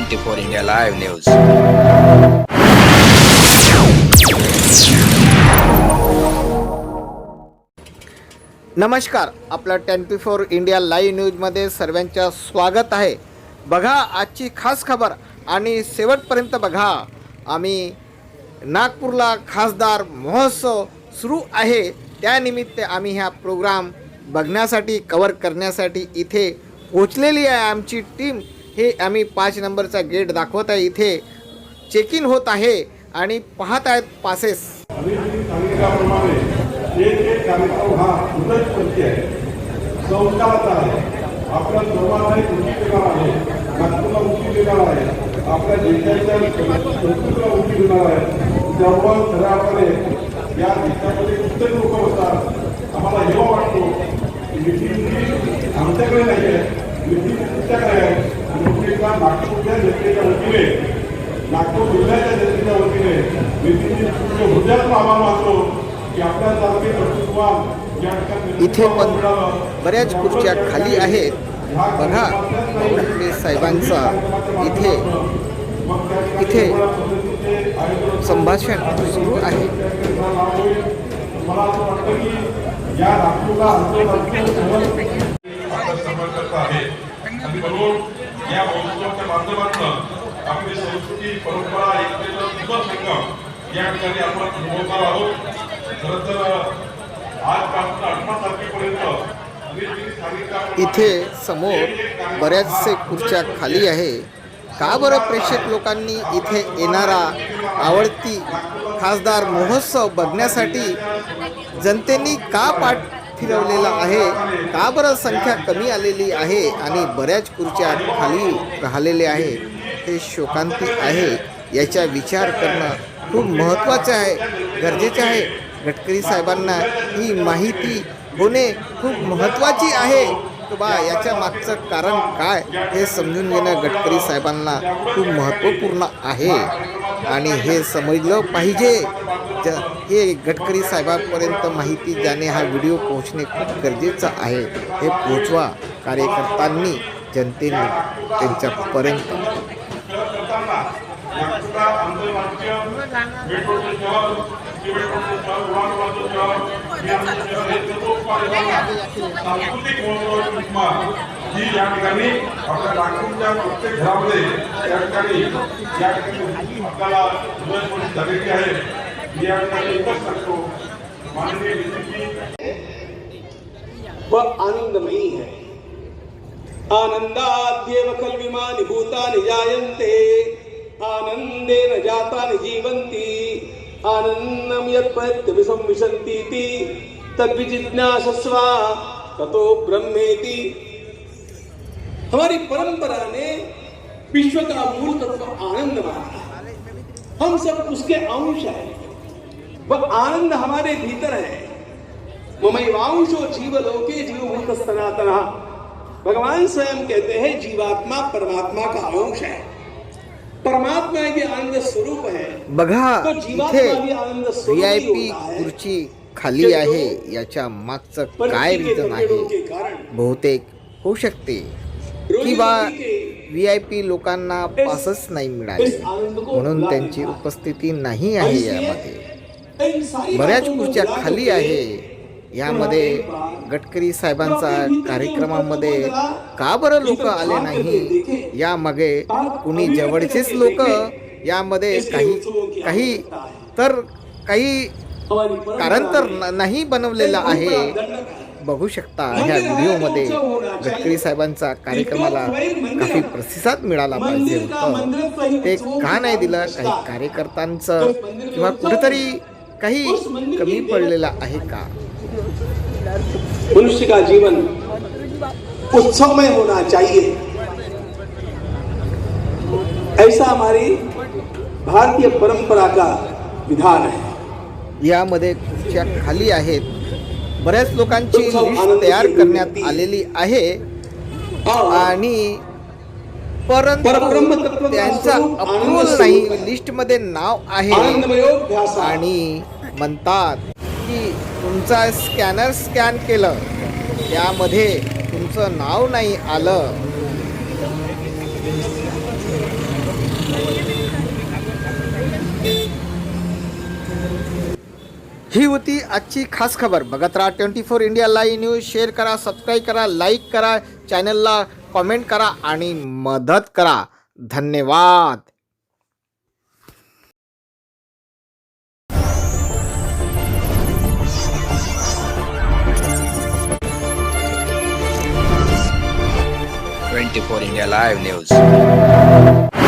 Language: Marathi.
Twenty four India live news. नमस्कार आपलं ट्वेंटी फोर इंडिया लाईव्ह न्यूजमध्ये सर्वांचं स्वागत आहे. बघा आजची खास खबर आणि शेवटपर्यंत बघा. आम्ही नागपूरला खासदार महोत्सव सुरू आहे. त्यानिमित्त आम्ही ह्या प्रोग्राम बघण्यासाठी कवर करण्यासाठी इथे पोचलेली आहे आमची टीम हे आम्ही पाच नंबरचा गेट दाखवत आहे. इथे चेक इन होत आहे आणि पाहत आहेत पासेस उंची देणार आहे नागपूरला उंची देणार आहे आपल्या देशाच्या संस्कृतीला उंची देणार आहे खऱ्या अर्थाने या देशामध्ये कित्येक लोक असतात आम्हाला हेवा वाटतो. की आमच्याकडे नाही आहे तुमच्याकडे आहे. मुख्यतः नागपूरच्या जनतेच्या वतीने नागपूर जिल्ह्याच्या जनतेच्या वतीने नितीनजी हृदयात आभार मानतो की आपल्यासारखे कर्तृत्ववान या ठिकाणी इथे पण. बऱ्याच खुर्च्या खाली आहेत. बघा फडणवीस साहेबांचा इथे इथे संभाषण सुरू आहे. मला असं वाटतं की या नागपूरला आंतरराष्ट्रीय सहल आपला समर्थक आहे. आणि म्हणून या महोत्सवाच्या माध्यमातून आपली संस्कृती परंपरा एकतेचा सुंदर संगम या ठिकाणी आपण अनुभवणार आहोत. खर तर आजपासून अठरा तारखेपर्यंत इथे समोर बऱ्याचसे खुर्च्या खाली आहे. का बरं प्रेक्षक लोकांनी इथे येणारा आवडती खासदार महोत्सव बघण्यासाठी जनतेनी का पाठ फिरवलेला आहे. का बरं संख्या कमी आलेली आहे आणि बऱ्याच खुर्च्या खाली राहिलेल्या आहे? हे शोकांती आहे. याचा विचार करणं खूप महत्त्वाचं आहे. गरजेचं आहे. गडकरी साहेबांना ही माहिती होणे खूप महत्त्वाची आहे. बा याच्या मागचं कारण काय हे समजून घेणं गडकरी साहेबांना खूप महत्त्वपूर्ण आहे. आणि हे समजलं पाहिजे. ज हे गडकरी साहेबांपर्यंत माहिती जाणे हा व्हिडिओ पोहोचणे खूप गरजेचं आहे. हे पोचवा कार्यकर्त्यांनी जनतेने त्यांच्यापर्यंत. ही या ठिकाणी आपल्या नागपूरच्या प्रत्येक घरामध्ये या ठिकाणी या ठिकाणी आपल्याला झालेली आहे वह आनंदमयी है। आनंदाद्येव खल्विमानि भूतानि जायन्ते। आनन्देन जातानि आनन्दं यत् प्रत्यभिसंविशन्तीति तद्विजिज्ञासस्व ततो ब्रह्मेति। हमारी परंपरा ने विश्व का मूल तत्व आनंद माना हम सब उसके अंश हैं। वह आनंद हमारे भीतर है। ममैवांशो जीवलोके जीवभूत सनातन भगवान स्वयं कहते हैं जीवात्मा परमात्मा का अंश है। परमात्मा के आनंद स्वरूप है। बघा तो इथे जीवात्मा भी आनंद व्ही स्वरूप आय पी होता खुर्ची खाली आहे याच्या मागचं काय रिझन आहे? बहुतेक होऊ शकते. किंवा व्ही आय पी लोकांना पासच नाही मिळाले. म्हणून त्यांची उपस्थिती नाही आहे यामध्ये. बऱ्याच खुर्च्या खाली आहे. यामध्ये गडकरी साहेबांचा कार्यक्रमामध्ये का बरं लोक आले नाही? यामागे कुणी जवळचेच लोक? यामध्ये काही काही तर काही कारण तर न- नाही बनवलेलं आहे. बघू शकता ह्या व्हिडिओमध्ये गडकरी साहेबांचा कार्यक्रमाला काफी प्रतिसाद मिळाला पाहिजे होतं. ते का नाही दिलं? काही कार्यकर्त्यांचं किंवा कुठेतरी काही कमी पडलेलं आहे का? मनुष्य का जीवन उत्सवमय होना चाहिए। ऐसा हमारी भारतीय परंपरा का विधान है। यामध्ये खुर्च्या खाली आहेत. बऱ्याच लोकांची लिस्ट तयार करण्यात आलेली आहे. आणि परंतु त्यांचा अप्रुव्हल नाही लिस्टमध्ये नाव आहे. आणि म्हणतात की तुमचा स्कॅनर स्कॅन केलं त्यामध्ये तुमचं नाव नाही आलं. ही होती आजची खास खबर. बघत राहा twenty four India live news. Share करा सबस्क्राईब करा लाईक करा. चॅनलला कॉमेंट करा आणि मदत करा. धन्यवाद. Twenty four India live news.